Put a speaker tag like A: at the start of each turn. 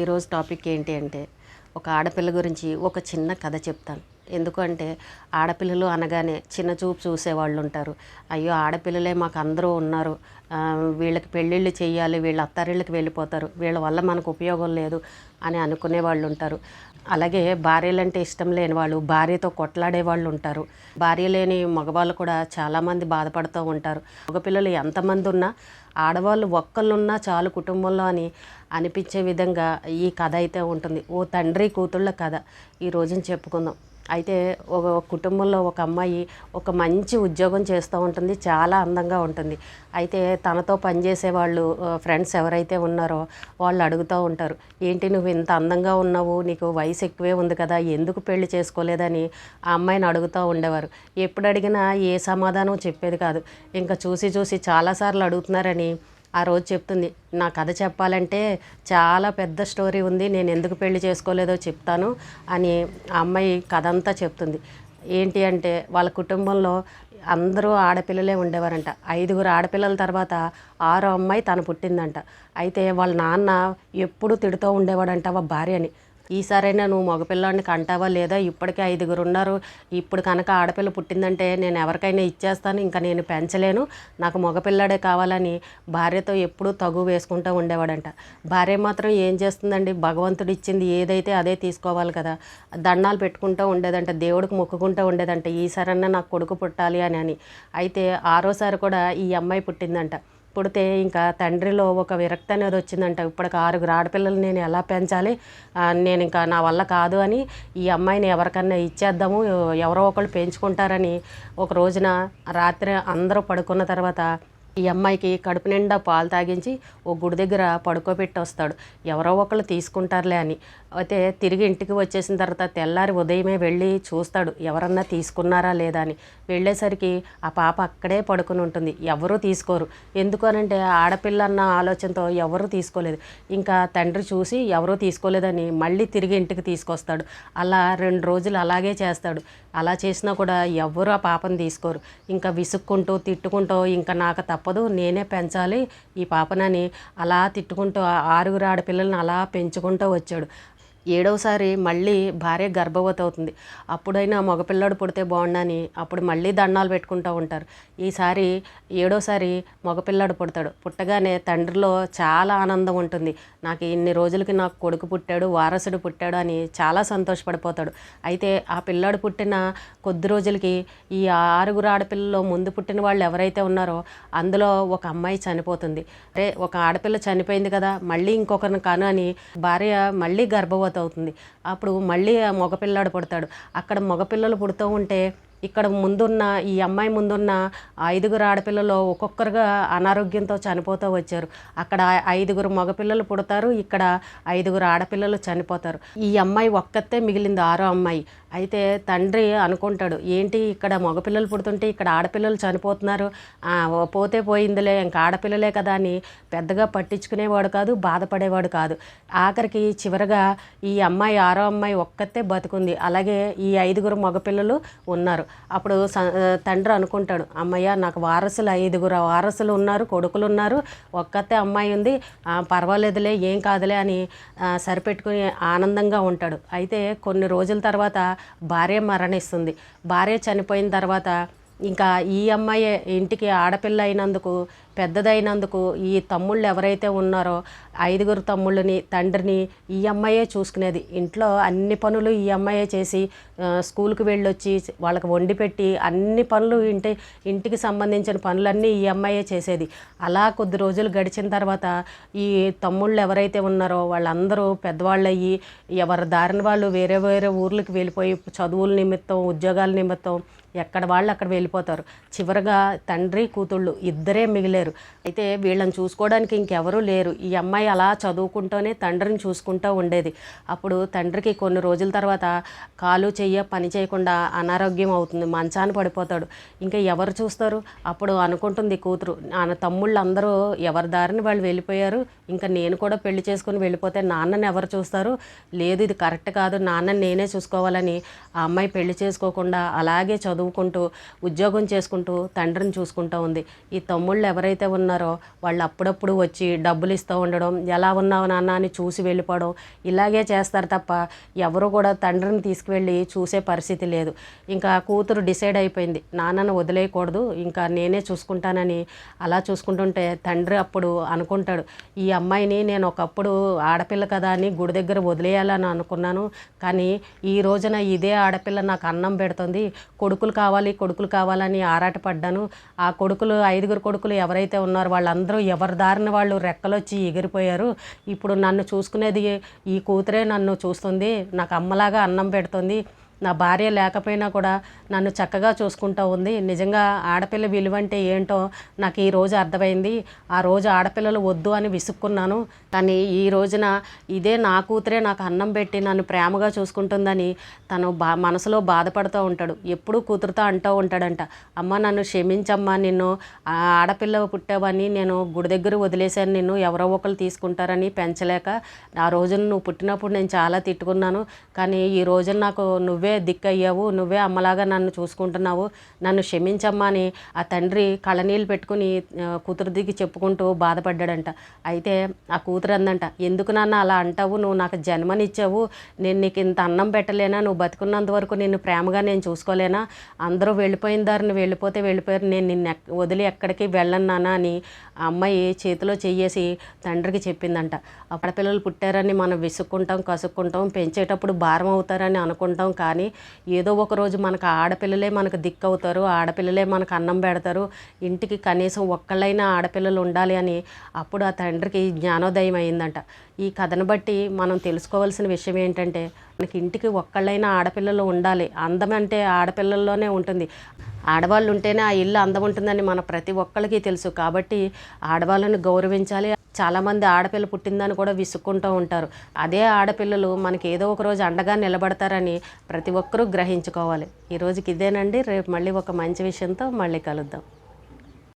A: ఈరోజు టాపిక్ ఏంటి అంటే ఒక ఆడపిల్ల గురించి ఒక చిన్న కథ చెప్తాను. ఎందుకంటే ఆడపిల్లలు అనగానే చిన్న చూపు చూసేవాళ్ళు ఉంటారు. అయ్యో ఆడపిల్లలే మాకు అందరూ ఉన్నారు వీళ్ళకి పెళ్ళిళ్ళు చేయాలి వీళ్ళ అత్తారిళ్ళకి వెళ్ళిపోతారు. వీళ్ళ వల్ల మనకు ఉపయోగం లేదు అని అనుకునే వాళ్ళు ఉంటారు. అలాగే భార్యలంటే ఇష్టం లేని వాళ్ళు భార్యతో కొట్లాడే వాళ్ళు ఉంటారు. భార్య లేని మగవాళ్ళు కూడా చాలామంది బాధపడుతూ ఉంటారు. మగపిల్లలు ఎంతమంది ఉన్నా ఆడవాళ్ళు ఒక్కళ్ళున్నా చాలు కుటుంబంలో అని అనిపించే విధంగా ఈ కథ అయితే ఉంటుంది. ఓ తండ్రి కూతుళ్ళ కథ. ఈ రోజున చెప్పుకుందాం. అయితే ఒక కుటుంబంలో ఒక అమ్మాయి ఒక మంచి ఉద్యోగం చేస్తూ ఉంటుంది చాలా అందంగా ఉంటుంది. అయితే తనతో పనిచేసే వాళ్ళు ఫ్రెండ్స్ ఎవరైతే ఉన్నారో వాళ్ళు అడుగుతూ ఉంటారు ఏంటి నువ్వు ఇంత అందంగా ఉన్నావు? నీకు వయసు ఎక్కువే ఉంది కదా ఎందుకు పెళ్ళి చేసుకోలేదని? ఆ అమ్మాయిని అడుగుతూ ఉండేవారు. ఎప్పుడు అడిగినా ఏ సమాధానం చెప్పేది కాదు. ఇంకా చూసి చూసి చాలాసార్లు అడుగుతున్నారని ఆ రోజు చెప్తుంది నా కథ చెప్పాలంటే చాలా పెద్ద స్టోరీ ఉంది నేను ఎందుకు పెళ్ళి చేసుకోలేదో చెప్తాను అని ఆ అమ్మాయి కథ అంతా చెప్తుంది. ఏంటి అంటే వాళ్ళ కుటుంబంలో అందరూ ఆడపిల్లలే ఉండేవారంట. ఐదుగురు ఆడపిల్లల తర్వాత ఆరో అమ్మాయి తను పుట్టిందంట. అయితే వాళ్ళ నాన్న ఎప్పుడు తిడుతూ ఉండేవాడంట వాళ్ళ భార్యని. ఈసారైనా నువ్వు మగపిల్లాడిని కంటావా లేదా? ఇప్పటికే ఐదుగురు ఉన్నారు ఇప్పుడు కనుక ఆడపిల్ల పుట్టిందంటే నేను ఎవరికైనా ఇచ్చేస్తాను ఇంకా నేను పెంచలేను. నాకు మగపిల్లాడే కావాలని భార్యతో ఎప్పుడూ తగు వేసుకుంటూ ఉండేవాడంట. భార్య మాత్రం ఏం చేస్తుందండి? భగవంతుడు ఇచ్చింది ఏదైతే అదే తీసుకోవాలి కదా. దండాలు పెట్టుకుంటూ ఉండేదంట దేవుడికి మొక్కుకుంటూ ఉండేదంట. ఈసారన్నా నాకు కొడుకు పుట్టాలి అని అని. అయితే ఆరోసారి కూడా ఈ అమ్మాయి పుట్టిందంట. పుడితే ఇంకా తండ్రిలో ఒక విరక్తి అనేది వచ్చిందంట. ఇప్పటికి ఆరుగురు ఆడపిల్లలు నేను ఎలా పెంచాలి? నేను ఇంకా నా వల్ల కాదు అని ఈ అమ్మాయిని ఎవరికన్నా ఇచ్చేద్దాము ఎవరో ఒకళ్ళు పెంచుకుంటారని ఒక రోజున రాత్రి అందరూ పడుకున్న తర్వాత ఈ అమ్మాయికి కడుపు నిండా పాలు తాగించి ఓ గుడి దగ్గర పడుకోబెట్టి వస్తాడు. ఎవరో ఒకళ్ళు తీసుకుంటారులే అని. అయితే తిరిగి ఇంటికి వచ్చేసిన తర్వాత తెల్లారి ఉదయమే వెళ్ళి చూస్తాడు. ఎవరన్నా తీసుకున్నారా లేదా అని. వెళ్ళేసరికి ఆ పాప అక్కడే పడుకుని ఉంటుంది. ఎవరూ తీసుకోరు. ఎందుకనంటే ఆడపిల్ల అన్న ఆలోచనతో ఎవరూ తీసుకోలేదు. ఇంకా తండ్రి చూసి ఎవరూ తీసుకోలేదని మళ్ళీ తిరిగి ఇంటికి తీసుకొస్తాడు. అలా రెండు రోజులు అలాగే చేస్తాడు. అలా చేసినా కూడా ఎవరు ఆ పాపను తీసుకోరు. ఇంకా విసుక్కుంటూ తిట్టుకుంటూ ఇంకా నాకు తప్పదు నేనే పెంచాలి. ఈ పాపనని అలా తిట్టుకుంటూ ఆరుగురు ఆడపిల్లల్ని అలా పెంచుకుంటూ వచ్చాడు. ఏడవసారి మళ్ళీ భార్య గర్భవతి అవుతుంది. అప్పుడైనా మగపిల్లాడు పుడితే బాగుండని అప్పుడు మళ్ళీ దండాలు పెట్టుకుంటూ ఉంటారు. ఈసారి ఏడోసారి మగపిల్లాడు పుడతాడు. పుట్టగానే తండ్రిలో చాలా ఆనందం ఉంటుంది. నాకు ఇన్ని రోజులకి నాకు కొడుకు పుట్టాడు వారసుడు పుట్టాడు అని చాలా సంతోషపడిపోతాడు. అయితే ఆ పిల్లాడు పుట్టిన కొద్ది రోజులకి ఈ ఆరుగురు ఆడపిల్లలో ముందు పుట్టిన వాళ్ళు ఎవరైతే ఉన్నారో అందులో ఒక అమ్మాయి చనిపోతుంది. అరే ఒక ఆడపిల్ల చనిపోయింది కదా మళ్ళీ ఇంకొకరిని కాను అని భార్య మళ్ళీ గర్భవతి అవుతుంది. అప్పుడు మళ్ళీ మగపిల్లాడు పుడతాడు. అక్కడ మగపిల్లలు పుడుతూ ఉంటే ఇక్కడ ముందున్న ఈ అమ్మాయి ముందున్న ఐదుగురు ఆడపిల్లలు ఒక్కొక్కరుగా అనారోగ్యంతో చనిపోతూ వచ్చారు. అక్కడ ఐదుగురు మగపిల్లలు పుడతారు ఇక్కడ ఐదుగురు ఆడపిల్లలు చనిపోతారు. ఈ అమ్మాయి ఒక్కతే మిగిలింది ఆరో అమ్మాయి. అయితే తండ్రి అనుకుంటాడు ఏంటి ఇక్కడ మగపిల్లలు పుడుతుంటే ఇక్కడ ఆడపిల్లలు చనిపోతున్నారు పోతే పోయిందిలే ఇంకా ఆడపిల్లలే కదా అని పెద్దగా పట్టించుకునేవాడు కాదు బాధపడేవాడు కాదు. ఆఖరికి చివరగా ఈ అమ్మాయి ఆరో అమ్మాయి ఒక్కతే బతుకుంది. అలాగే ఈ ఐదుగురు మగపిల్లలు ఉన్నారు. అప్పుడు స- తండ్రి అనుకుంటాడు అమ్మయ్య నాకు వారసులు ఐదుగురు వారసులు ఉన్నారు కొడుకులు ఉన్నారు ఒక్కతే అమ్మాయి ఉంది పర్వాలేదులే ఏం కాదులే అని సరిపెట్టుకుని ఆనందంగా ఉంటాడు. అయితే కొన్ని రోజుల తర్వాత భార్య మరణిస్తుంది. భార్య చనిపోయిన తర్వాత ఇంకా ఈ అమ్మాయి ఇంటికి ఆడపిల్ల అయినందుకు పెద్దదైనందుకు ఈ తమ్ముళ్ళు ఎవరైతే ఉన్నారో ఐదుగురు తమ్ముళ్ళని తండ్రిని ఈ అమ్మాయే చూసుకునేది. ఇంట్లో అన్ని పనులు ఈ అమ్మాయే చేసి స్కూల్కి వెళ్ళొచ్చి వాళ్ళకి వండి పెట్టి అన్ని పనులు ఇంటి ఇంటికి సంబంధించిన పనులన్నీ ఈ అమ్మాయే చేసేది. అలా కొద్ది రోజులు గడిచిన తర్వాత ఈ తమ్ముళ్ళు ఎవరైతే ఉన్నారో వాళ్ళందరూ పెద్దవాళ్ళు అయ్యి ఎవరి దారిన వాళ్ళు వేరే వేరే ఊర్లకు వెళ్ళిపోయి చదువుల నిమిత్తం ఉద్యోగాల నిమిత్తం ఎక్కడ వాళ్ళు అక్కడ వెళ్ళిపోతారు. చివరగా తండ్రి కూతుళ్ళు ఇద్దరే మిగిలేరు. అయితే వీళ్ళని చూసుకోవడానికి ఇంకెవరూ లేరు. ఈ అమ్మాయి అలా చదువుకుంటూనే తండ్రిని చూసుకుంటూ ఉండేది. అప్పుడు తండ్రికి కొన్ని రోజుల తర్వాత కాలు చెయ్య పని చేయకుండా అనారోగ్యం అవుతుంది. మంచాన పడిపోతాడు. ఇంకా ఎవరు చూస్తారు? అప్పుడు అనుకుంటుంది కూతురు నా తమ్ముళ్ళు అందరూ ఎవరి దారిని వాళ్ళు వెళ్ళిపోయారు? ఇంకా నేను కూడా పెళ్ళి చేసుకుని వెళ్ళిపోతే నాన్నని ఎవరు చూస్తారు? లేదు ఇది కరెక్ట్ కాదు. నాన్నని నేనే చూసుకోవాలని ఆ అమ్మాయి పెళ్ళి చేసుకోకుండా అలాగే చదువు చదువుకుంటూ ఉద్యోగం చేసుకుంటూ తండ్రిని చూసుకుంటూ ఉంది. ఈ తమ్ముళ్ళు ఎవరైతే ఉన్నారో వాళ్ళు అప్పుడప్పుడు వచ్చి డబ్బులు ఇస్తూ ఉండడం ఎలా ఉన్నావు నాన్న? అని చూసి వెళ్ళిపోవడం ఇలాగే చేస్తారు తప్ప ఎవరు కూడా తండ్రిని తీసుకువెళ్ళి చూసే పరిస్థితి లేదు. ఇంకా కూతురు డిసైడ్ అయిపోయింది. నాన్నను వదిలేయకూడదు ఇంకా నేనే చూసుకుంటానని అలా చూసుకుంటుంటే తండ్రి అప్పుడు అనుకుంటాడు ఈ అమ్మాయిని నేను ఒకప్పుడు ఆడపిల్ల కదా అని గుడి దగ్గర వదిలేయాలని అనుకున్నాను. కానీ ఈ రోజున ఇదే ఆడపిల్ల నాకు అన్నం పెడుతుంది కొడుకులు కావాలి కొడుకులు కావాలని ఆరాటపడ్డాను. ఆ కొడుకులు ఐదుగురు కొడుకులు ఎవరైతే ఉన్నారో వాళ్ళందరూ ఎవరి దారిన వాళ్ళు రెక్కలొచ్చి ఎగిరిపోయారు. ఇప్పుడు నన్ను చూసుకునేది ఈ కూతురే నన్ను చూస్తుంది. నాకు అమ్మలాగా అన్నం పెడుతుంది. నా భార్య లేకపోయినా కూడా నన్ను చక్కగా చూసుకుంటూ ఉంది. నిజంగా ఆడపిల్ల విలువ అంటే ఏంటో నాకు ఈ రోజు అర్థమైంది. ఆ రోజు ఆడపిల్లలు వద్దు అని విసుక్కున్నాను. కానీ ఈ రోజున ఇదే నా కూతురే నాకు అన్నం పెట్టి నన్ను ప్రేమగా చూసుకుంటుందని తను బా మనసులో బాధపడుతూ ఉంటాడు. ఎప్పుడూ కూతురుతో అంటూ ఉంటాడంట. అమ్మ నన్ను క్షమించమ్మా నిన్ను ఆ ఆడపిల్ల పుట్టావని నేను గుడి దగ్గర వదిలేశాను. నిన్ను ఎవరో ఒకరు తీసుకుంటారని పెంచలేక ఆ రోజున నువ్వు పుట్టినప్పుడు నేను చాలా తిట్టుకున్నాను. కానీ ఈ రోజున నాకు నువ్వు నువ్వే దిక్కయ్యావు నువ్వే అమ్మలాగా నన్ను చూసుకుంటున్నావు నన్ను క్షమించమ్మా అని ఆ తండ్రి కళనీళ్ళు పెట్టుకుని కూతురు దిగి చెప్పుకుంటూ బాధపడ్డాడంట. అయితే ఆ కూతురు అందంట ఎందుకు నాన్న అలా అంటావు? నువ్వు నాకు జన్మనిచ్చావు నేను నీకు ఇంత అన్నం పెట్టలేనా? నువ్వు బతుకున్నంత వరకు నిన్ను ప్రేమగా నేను చూసుకోలేనా? అందరూ వెళ్ళిపోయిన దారిని వెళ్ళిపోతే వెళ్ళిపోయారు నేను నిన్ను వదిలి ఎక్కడికి వెళ్ళను నాన్న అని ఆ అమ్మాయి చేతిలో చెయ్యేసి తండ్రికి చెప్పిందంట. ఆడపిల్లలు పుట్టారని మనం విసుక్కుంటాం కసుక్కుంటాం పెంచేటప్పుడు భారం అవుతారని అనుకుంటాం కానీ ఏదో ఒక రోజు మనకు ఆడపిల్లలే మనకు దిక్కు అవుతారు ఆడపిల్లలే మనకు అన్నం పెడతారు. ఇంటికి కనీసం ఒక్కళ్ళైనా ఆడపిల్లలు ఉండాలి అని అప్పుడు ఆ తండ్రికి జ్ఞానోదయం అయిందంట. ఈ కథను బట్టి మనం తెలుసుకోవాల్సిన విషయం ఏంటంటే మనకి ఇంటికి ఒక్కళ్ళైనా ఆడపిల్లలు ఉండాలి. అందం అంటే ఆడపిల్లల్లోనే ఉంటుంది. ఆడవాళ్ళు ఉంటేనే ఆ ఇల్లు అందం ఉంటుందని మన ప్రతి ఒక్కరికి తెలుసు. కాబట్టి ఆడవాళ్ళని గౌరవించాలి. చాలామంది ఆడపిల్ల పుట్టిందని కూడా విసుక్కుంటూ ఉంటారు. అదే ఆడపిల్లలు మనకి ఏదో ఒక రోజు అండగా నిలబడతారని ప్రతి ఒక్కరూ గ్రహించుకోవాలి. ఈ రోజుకి ఇదేనండి. రేపు మళ్ళీ ఒక మంచి విషయంతో మళ్ళీ కలుద్దాం.